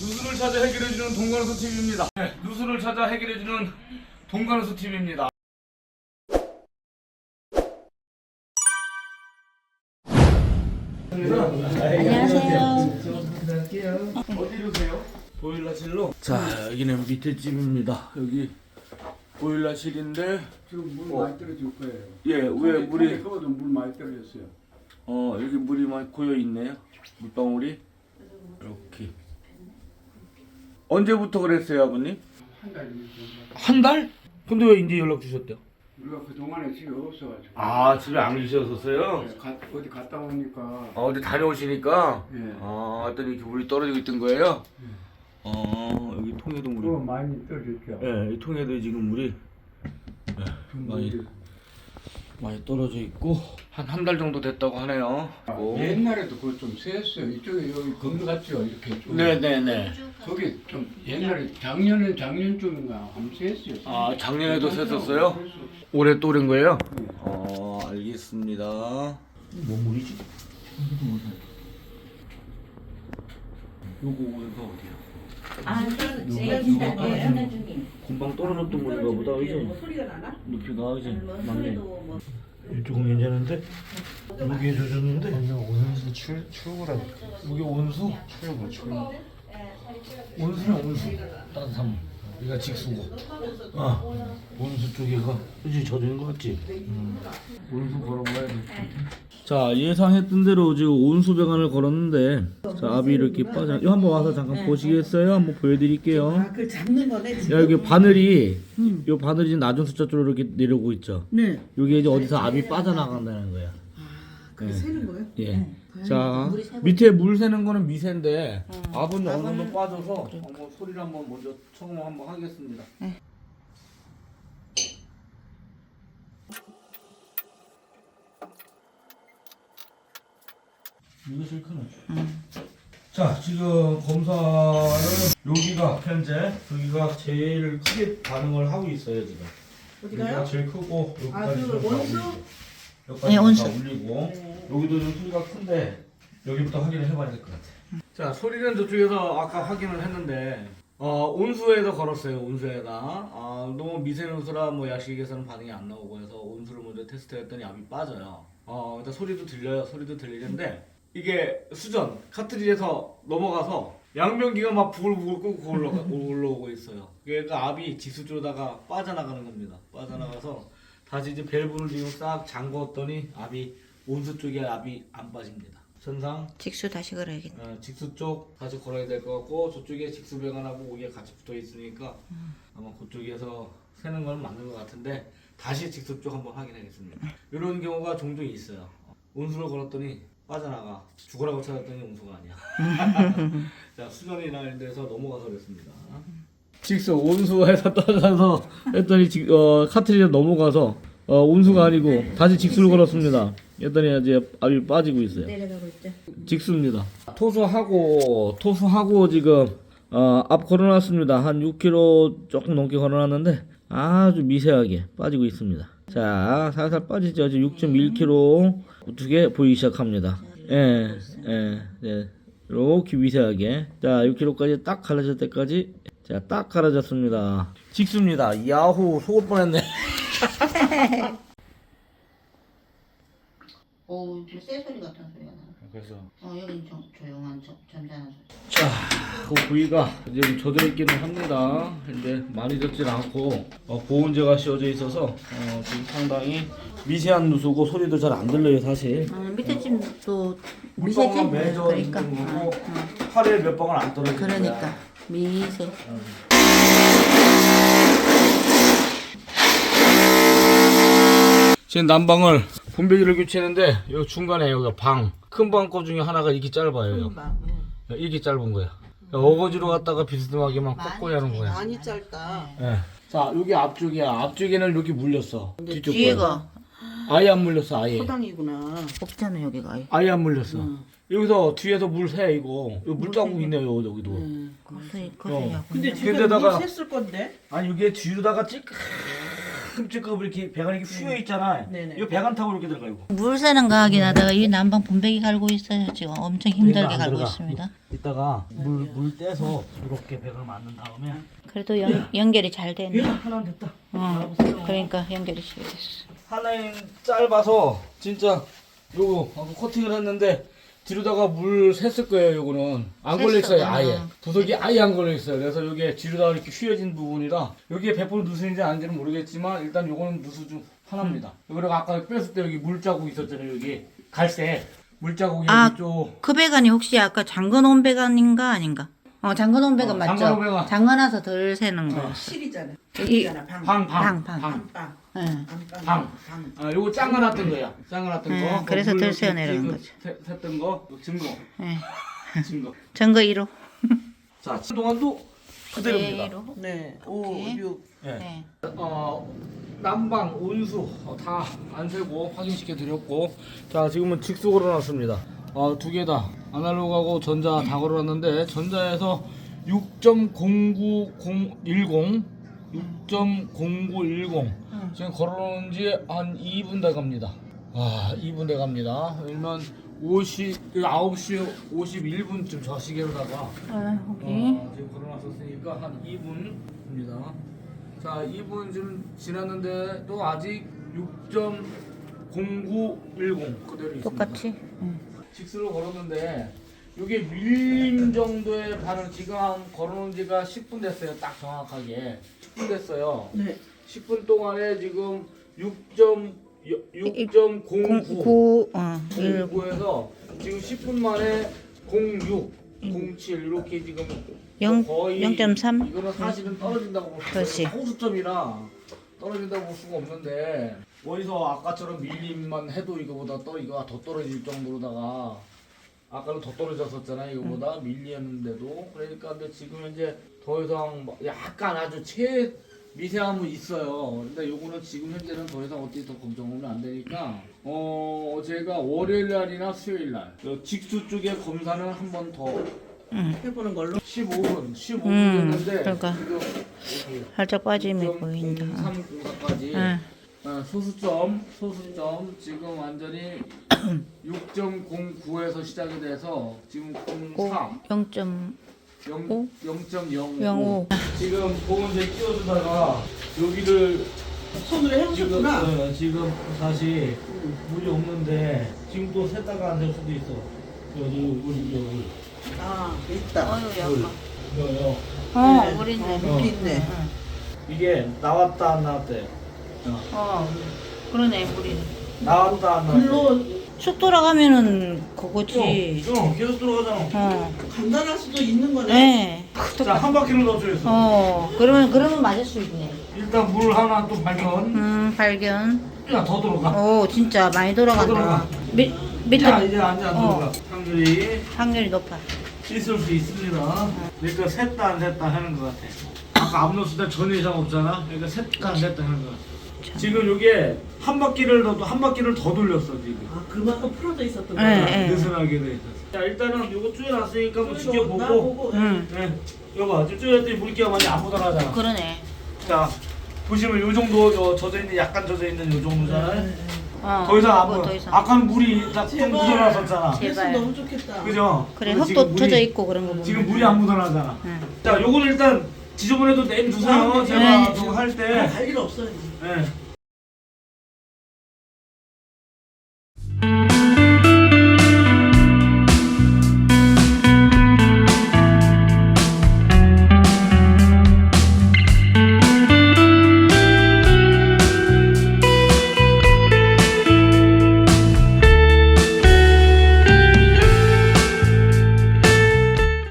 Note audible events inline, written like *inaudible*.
누수를 찾아 해결해주는 동관호수 TV입니다. 네, 누수를 찾아 해결해주는 동관호수 TV입니다. 안녕하세요. 어디로세요? 보일러실로. 자, 여기는 밑에 집입니다. 여기 보일러실인데, 지금 물 어. 많이 떨어질 거예요. 예, 왜 물이 그거도 물 많이 떨어졌어요. 어 여기 물이 많이 고여 있네요. 물방울이 이렇게. 언제부터 그랬어요, 아버님? 한 달 정도. 한 달? 근데 왜 이제 연락 주셨대요? 우리가 그 동안에 집에 없어가지고. 아 집에 안 계셨었어요? 네, 가, 어디 갔다 오니까. 아 어디 다녀오시니까 예. 아 했더니 이렇게 물이 떨어지고 있던 거예요? 어 여기 통에도 그거 물이 많이 떨어졌죠. 예, 이 통에도 지금 물이 예, 많이 물이. 많이 떨어져 있고 한 한 달 정도 됐다고 하네요. 아, 고. 옛날에도 그거 좀 셌어요. 이쪽에 여기 건물 같죠? 이렇게 좀. 네네네. 거기 좀 옛날에 작년에 작년쯤인가 한번 셌어요. 아 작년에도 샜었어요? 올해 또 오른 거예요? 네. 어 알겠습니다. 뭐 물이지? 요거 오가 어디야? 아, 지금 진단이에요? 중인. 금방 떨어졌던 물인가 보다 그지? 소리가 나나? 높이가 그지? 뭐 맞네. 뭐 이쪽은 괜찮은데? 무게 조졌는데? 온수 출 출구라고 무게 온수? 출구 출구 온수냐 온수 따뜻함 여기가 직수고 아 온수 쪽에가 그치 젖은 거 같지? 음. 온수 걸어봐야 자 예상했던 대로 지금 온수 배관을 걸었는데 자 압이 이렇게 빠져. 이거 한번 와서 잠깐 보시겠어요? 한번 보여드릴게요. 아, 그 잡는 거네 지금. 야 여기 바늘이 요 바늘이 지금 낮은 숫자 쪽으로 이렇게 내려오고 있죠? 네. 여기 이제 어디서 압이 빠져나간다는 거야 그게 세는 거예요? 예. 자 밑에 물 새는 거는 미세인데 압은 어느 정도 빠져서 한번 소리를 한번 먼저 청음 한번 하겠습니다. 이거 제일 크네. 자 지금 검사는 여기가 현재 여기가 제일 크게 반응을 하고 있어요 지금. 여기가 어디가요? 제일 크고 여기까지 아, 그 원수? 여기까지 네, 다 원수. 울리고 여기도 좀 소리가 큰데 여기부터 확인을 해봐야 될 것 같아. 자 소리는 저쪽에서 아까 확인을 했는데 어 온수에다 걸었어요 온수에다 아 너무 미세한 온수라 뭐 야식에서는 반응이 안 나오고 해서 온수를 먼저 테스트했더니 압이 빠져요. 어 일단 소리도 들려요 소리도 들리는데 이게 수전 카트리지에서 넘어가서 양변기가 막 부글부글 끓고 올라가, 올라오고 있어요. 그러니까 압이 지수조다가 빠져나가는 겁니다. 빠져나가서 다시 이제 밸브를 지금 싹 잠궜더니 압이 온수 쪽에 압이 안 빠집니다. 전상 직수 다시 걸어야겠네. 어, 직수 쪽 다시 걸어야 될 것 같고 저쪽에 직수 배관하고 오기가 같이 붙어 있으니까 아마 그쪽에서 새는 건 맞는 것 같은데 다시 직수 쪽 한번 확인하겠습니다. 이런 경우가 종종 있어요. 온수를 걸었더니 빠져나가 죽으라고 찾았더니 온수가 아니야. *laughs* 자 수전이나 이런 데서 넘어가서 그랬습니다. 직수 온수에서 *laughs* 떠나서 했더니 직, 어, 카트리지 넘어가서 어, 온수가 아니고 다시 직수를 걸었습니다. 했더니 이제 압이 빠지고 있어요. 내려가고 있죠. 직수입니다. 토수하고 토수하고 지금 어, 앞 걸어놨습니다. 한 6km 조금 넘게 걸어놨는데 아주 미세하게 빠지고 있습니다. 자 살살 빠지죠. 지금 6.1km 어떻게 보이기 시작합니다. 예, 예, 예. 이렇게 미세하게 자 6km까지 딱 갈라질 때까지 자 딱 갈라졌습니다. 직수입니다. 야후 속을 뻔했네. *laughs* 오, 새 소리 같은 소리가 나. 그래서 어, 여긴 좀 조용한 저, 점잖은 소리. 자, 그 부위가 지금 젖어 있기는 합니다. 근데 많이 젖질 않고 어, 보온재가 씌워져 있어서 어, 지금 상당히 미세한 누수고 소리도 잘 안 들려요 사실. 아, 밑에 집도 미세지? 물방울 그러니까. 거고 어, 어. 하루에 몇 방울 안 떨어지는 그러니까 거야. 미세. 지금 난방을 분배기를 교체했는데 여기 중간에 여기 방 큰 방꺼 중에 하나가 이렇게 짧아요. 이렇게 짧은 거야. 어거지로 갔다가 비스듬하게만 꺾어야 하는 거야. 많이 짧다. 예. 자, 여기 앞쪽이야. 앞쪽에는 이렇게 물렸어. 뒤쪽 거. 뒤에가 아예 안 물렸어, 아예. 소당이구나. 없잖아 여기가 아예. 아예 안 물렸어. 여기서 뒤에서 물 새 이거. 이거 물자국 있네요 여기도. 거기 거기야. 근데 지금 근데다가- 물 샜을 건데. 아니 이게 뒤로다가 찌그 끔찍하고 이렇게 배관 이렇게 휘어 있잖아. 네네. 이거 배관 타고 이렇게 들어가 이거. 물 새는 거 하긴 하다가 이 난방 분배기 갈고 있어요 지금 엄청 힘들게 안 갈고 들어가. 있습니다. 이따가 물 물 떼서 이렇게 배관을 만든 다음에 그래도 연, 연결이 잘얘 됐네. 하나 됐다. 어, 그러니까 연결이 잘 됐어. 하나는 짧아서 진짜 요거 아까 커팅을 했는데 뒤로다가 물 샜을 거예요 요거는 안 걸려 있어요. 아예 음. 부속이 아예 안 걸려 있어요 그래서 요게 뒤로다가 이렇게 휘어진 부분이라 여기에 100% 누수인지 아닌지는 모르겠지만 일단 요거는 누수 중 하나입니다 그리고 아까 뺐을 때 여기 물 자국 있었잖아요 여기 갈색 물 자국이 아, 여기 쪽 그 배관이 혹시 아까 잠궈놓은 배관인가 아닌가? 어 잠궈놓은 배관 어, 맞죠? 잠궈놓은 배관. 잠궈놔서 덜 새는 거. 실이잖아. 이- 방이잖아. 방. 방, 방, 방, 방. 방. 방. 방. 아, 요거 짱가놨던 거야. 짱가놨던 음, 거. 그래서 내려간 지금 거죠. 세- 샜던 거, 요 증거. 예. *laughs* 증거. 증거 1호. *laughs* 자, 동안도 그대로입니다. 그대로. 네. 5, 오케이. 6. 예. 네. 어, 난방, 온수 어, 다안 세고 확인시켜 드렸고 자 지금은 직수 걸어놨습니다 어, 두개 다 아날로그하고 전자 다 걸어놨는데 전자에서 6.09010 6.0910 지금 걸어놓은 지한 2분 돼 갑니다 아 2분 돼 갑니다 그러면 50, 9시 51분쯤 저 시계로다가 아, 여기. 어, 지금 걸어놨었으니까 한 2분입니다. 자, 2분 좀 지났는데 또 아직 6.0910 그대로 있습니다. 똑같이. 응. 직수로 걸었는데 이게 밀림 정도의 반응 지금 한 걸어놓은 지가 10분 됐어요. 딱 정확하게 10분 됐어요. 네. 10분 동안에 지금 6.09 9, 어, 1, 09에서 지금 10분 만에 06, 07 이렇게 지금 영- 거의 0.3? 이거는 사실은 떨어진다고 볼 그렇지. 수가. 호수점이라 떨어진다고 볼 수가 없는데 어디서 아까처럼 밀림만 해도 이거보다 또 이거가 더 떨어질 정도로다가 아까는 더 떨어졌었잖아요. 이거보다 밀리였는데도 그러니까 근데 지금 이제 더 이상 뭐 약간 아주 최 미세함은 있어요. 근데 요거는 지금 현재는 더 이상 어떻게 더 걱정하면 안 되니까 어 제가 월요일 날이나 수요일 날요 직수 쪽에 검사는 한 번 더 해보는 걸로. 15분 15분 음, 됐는데 그러니까. 지금 살짝 빠짐이 보인다. 3공사까지 응. 어, 소수점 소수점 지금 완전히 *clears throat* 6.09에서 시작이 돼서 지금 04 0.05. 0, 0.05 05. 지금 보온재 끼워주다가 여기를 손으로 지금 해보셨구나. 어, 지금 다시 물이 없는데 지금 또 샜다가 안 될 수도 있어 여기 물 여기 아, 있다. 어유 물 약간. 이거요 어, 네. 물 있네. 어, 물 있네. 이게 나왔다 안 나왔대 어. 어, 그러네, 물이. 나왔다 안 나왔대 글로 쑥 돌아가면은 그거지. 어, 어, 계속 들어가잖아 어. 간단할 수도 있는 거네. 네. 자, 한 바퀴를 더 줘있어. 어, 그러면, 그러면 맞을 수 있네. 일단 물 하나 또 발견. 음, 발견. 야, 더 들어가. 오, 진짜 많이 돌아간다. 돌아가. 밑, 밑에 자, 이제 안안 어. 들어가. 확률이 확률이 높아. 있을 수 있습니다. 그러니까 셋다 안 셋다 하는 것 같아. 아까 앞놓았을 때 전혀 이상 없잖아. 그러니까 셋다 안 셋다 하는 것 같아. 지금 이게 한 바퀴를 더, 한 바퀴를 더 돌렸어, 지금. 아, 그만큼 풀어져 있었던 네, 거야. 네. 느슨하게 돼 있었어. 자, 일단은 이거 쪼여놨으니까 한번 지켜보고. 나보고. 응. 네. 여봐, 지금 쪼여놨더니 물기가 많이 안 묻어나잖아. 그러네. 자, 보시면 요 정도 저 젖어 있는 약간 젖어 있는 요 정도잖아요. 어, 더 이상 안 묻어. 이상. 아까는 물이 제발. 묻어났었잖아. 제발. 너무 좋겠다. 그죠? 그래, 근데 지금 흙도 물이- 젖어 있고 그런 거 보면. 지금 물이 안 묻어나잖아. 응. 자, 요거는 일단 지저분해도. 아, 네. 제가 네. 저거 할 아, 때. 갈일 없어요. 예.